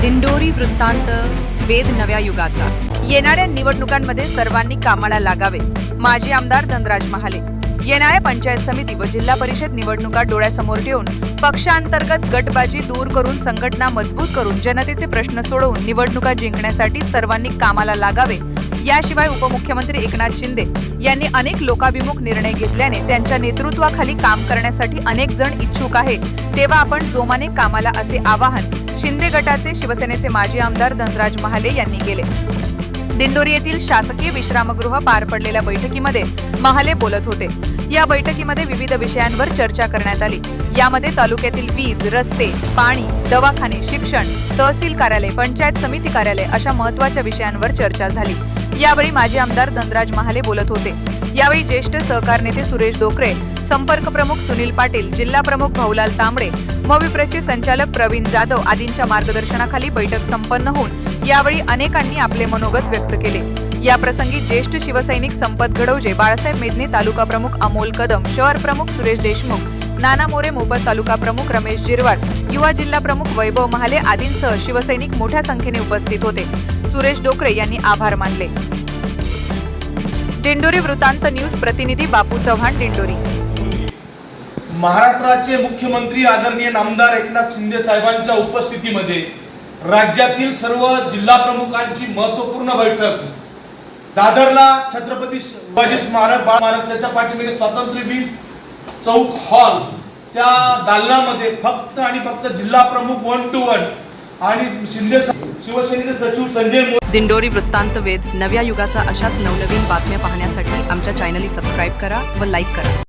दिंडोरी वृत्तांत वेद नव्या युगाचा. येणाऱ्या निवडणुकांमध्ये सर्वांनी कामाला लागावे. माजी आमदार धनराज महाले. येणाऱ्या पंचायत समिती व जिल्हा परिषद निवडणुका डोळ्यासमोर ठेवून पक्षांतर्गत गटबाजी दूर करून संघटना मजबूत करून जनतेचे प्रश्न सोडवून निवडणुका जिंकण्यासाठी सर्वांनी कामाला लागावे याशिवाय उपमुख्यमंत्री एकनाथ शिंदे यांनी अनेक लोकाभिमुख निर्णय घेतल्याने त्यांच्या नेतृत्वाखाली काम करण्यासाठी अनेक जण इच्छुक आहे. तेव्हा आपण जोमाने कामाला असे आवाहन शिंदे गटाचे शिवसेनेचे माजी आमदार धनराज महाले यांनी केले. दिंडोरी येथील शासकीय विश्रामगृह पार पडलेल्या बैठकीमध्ये महाले बोलत होते. या बैठकीमध्ये विविध विषयांवर चर्चा करण्यात आली. यामध्ये तालुक्यातील वीज रस्ते पाणी दवाखाने शिक्षण तहसील कार्यालय पंचायत समिती कार्यालय अशा महत्त्वाच्या विषयांवर चर्चा झाली. यावेळी माजी आमदार धनराज महाले बोलत होते. यावेळी ज्येष्ठ सहकार नेते सुरेश डोकरे संपर्क प्रमुख सुनील पाटील जिल्हा प्रमुख भाऊलाल तांबडे मविप्रचे संचालक प्रवीण जाधव आदींच्या मार्गदर्शनाखाली बैठक संपन्न होऊन यावेळी अनेकांनी आपले मनोगत व्यक्त केले. या प्रसंगी ज्येष्ठ शिवसैनिक संपत घडवजे बाळासाहेब मेदने तालुका प्रमुख अमोल कदम शहर प्रमुख सुरेश देशमुख नाना मोरे मोपत तालुका प्रमुख रमेश जिरवाड युवा जिल्हा प्रमुख वैभव महाले आदींसह शिवसैनिक मोठ्या संख्येने उपस्थित होते. सुरेश डोकरे यांनी आभार मानले. दिंडोरी वृत्तांत न्यूज प्रतिनिधी बापू चव्हाण दिंडोरी. महाराष्ट्राचे मुख्यमंत्री आदरणीय नामदार एकनाथ शिंदे साहेबांच्या उपस्थितीमध्ये राज्यातील सर्व जिल्हा प्रमुखांची महत्त्वपूर्ण बैठक. दादरला छत्रपती शिवाजी स्मारक बाळ स्मारक त्याच्या पाठीमागे स्वातंत्र्यवीर चौक हॉल. त्या दालनामध्ये फक्त आणि फक्त जिल्हा प्रमुख वन टू वन आणि शिंदे शिवसेनेचे सचिव संजय दिंडोरी वृत्तांत वेद नव्या युगाचा अशाच नवनवीन बातम्या पाहण्यासाठी आमच्या चॅनलला सबस्क्राईब करा व लाईक करा.